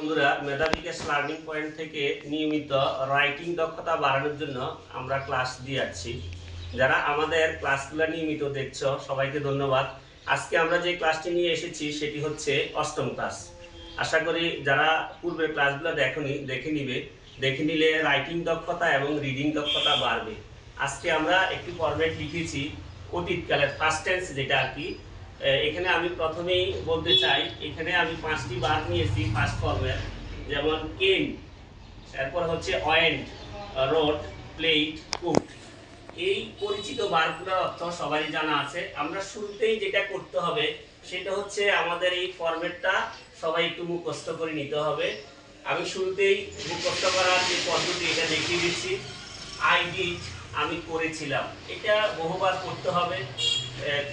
বন্ধুরা মেধা বিকাশ learning point থেকে নিয়মিত রাইটিং দক্ষতা বাড়ানোর জন্য আমরা ক্লাস দিয়ে যাচ্ছি। যারা আমাদের ক্লাসগুলো নিয়মিত দেখছ, সবাইকে ধন্যবাদ। আজকে আমরা যে ক্লাসটি নিয়ে এসেছি, সেটি হচ্ছে অষ্টম ক্লাস আশা করি যারা পূর্বের ক্লাসগুলো দেখনি, দেখে নিবে। দেখে নিলে রাইটিং দক্ষতা এবং রিডিং দক্ষতা বাড়বে। আজকে আমরা একটি ফরম্যাট লিখেছি, অতীতকালের ফার্স্ট টেন্স যেটা আর কি এখানে আমি প্রথমেই বলতে চাই, এখানে আমি পাঁচটি বার নিয়েছি ফার্স্ট ফর্মের যেমন কেন এরপর হচ্ছে অয়েন্ট রোড প্লেট কুক এই পরিচিত বারগুলোর অর্থ সবারই জানা আছে। আমরা শুরুতেই যেটা করতে হবে, সেটা হচ্ছে আমাদের এই ফরম্যাটটা সবাই একটু মুখস্থ করে নিতে হবে। আমি শুরুতেই মুখস্থ করার যে পদ্ধতি, এটা দেখিয়ে দিচ্ছি। আই ডিড আমি করেছিলাম। এটা বহুবার করতে হবে।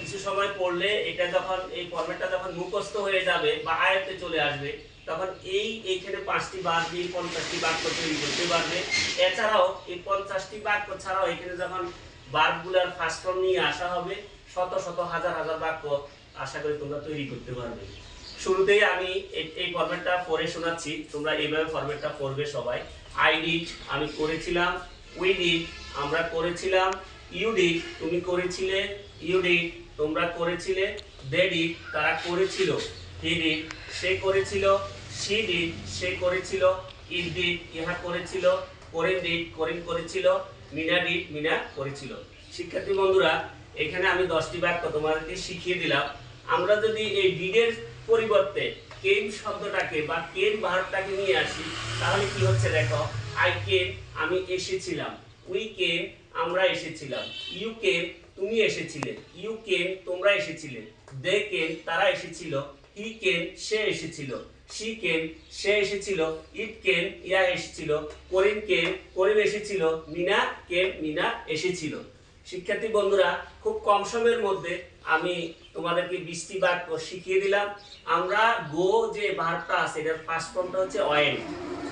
কিছু সময় পড়লে এটা যখন, এই ফর্মেটটা যখন মুখস্থ হয়ে যাবে বা আয়ত্তে চলে আসবে, তখন এই এইখানে পাঁচটি বাদ দিয়ে পঞ্চাশটি বাক্য তৈরি করতে পারবে। এছাড়াও এই পঞ্চাশটি বাক্য ছাড়াও এখানে যখন বার্বগুলার ফার্স্ট ফর্ম নিয়ে আসা হবে, শত শত হাজার হাজার বাক্য আশা করি তোমরা তৈরি করতে পারবে। শুরুতেই আমি এই- ফর্মেটটা পড়ে শোনাচ্ছি। তোমরা এইভাবে ফরম্যাটটা পড়বে সবাই। আই ডিড আমি করেছিলাম। উই ডিড আমরা করেছিলাম ইউ ডিড তুমি করেছিলে ইউ ডিড তোমরা করেছিলে দেডি তারা করেছিল হি ডিড সে করেছিল সি ডিড সে করেছিল ইট ডিড ইহা করেছিল করিম ডিড করিম করেছিল মিনা ডিড মিনা করেছিল। শিক্ষার্থী বন্ধুরা, এখানে আমি দশটি বাক্য তোমাদেরকে শিখিয়ে দিলাম। আমরা যদি এই ডিডের পরিবর্তে কেন শব্দটাকে বা কেন ভার্বটাকে নিয়ে আসি, তাহলে কি হচ্ছে দেখো? আই কেন আমি এসেছিলাম। উই কেন আমরা এসেছিলাম। ইউ কেন তুমি এসেছিলে। ইউ কেন তোমরা এসেছিলে। দে কেন তারা এসেছিল। হি কেন সে এসেছিল। শি কেন সে এসেছিল। ইট কেন ইয়া এসেছিল। করিম কেন করিম এসেছিল। মিনা কেন মিনা এসেছিল। শিক্ষার্থী বন্ধুরা, খুব কম সময়ের মধ্যে আমি তোমাদেরকে বৃষ্টি বাক্য শিখিয়ে দিলাম। আমরা গো যে ভার্বটা আছে, এটার ফার্স্ট ফর্মটা হচ্ছে অয়েন্ট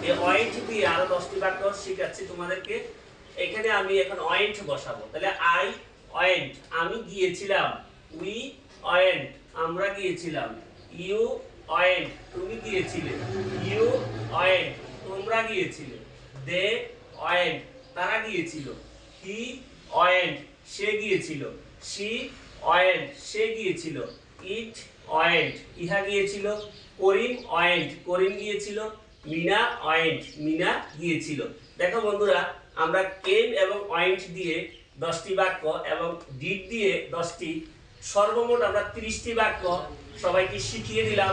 এই অয়েন্ট দিয়ে আরও দশটি বাক্য শিখাচ্ছি তোমাদেরকে। এখানে আমি এখন অয়েন্ট বসাবো। তাহলে আই অয়েন্ট, আমি গিয়েছিলাম। উই অয়েন্ট, আমরা গিয়েছিলাম। ইউ অয়েন্ট, তুমি গিয়েছিলে। ইউ অয়েন্ট, তোমরা গিয়েছিলে। দে অয়েন্ট, তারা গিয়েছিল। হি অয়েন্ট, সে গিয়েছিল। সি অয়েন্ট, সে গিয়েছিল। ইট অয়েন্ট, ইহা গিয়েছিল। করিম অয়েন্ট, করিম গিয়েছিল। মিনা অয়েন্ট, মিনা গিয়েছিল। দেখো বন্ধুরা আমরা কেন এবং অয়েন্ট দিয়ে দশটি বাক্য এবং ডিট দিয়ে দশটি, সর্বমোট আমরা ত্রিশটি বাক্য সবাইকে শিখিয়ে দিলাম।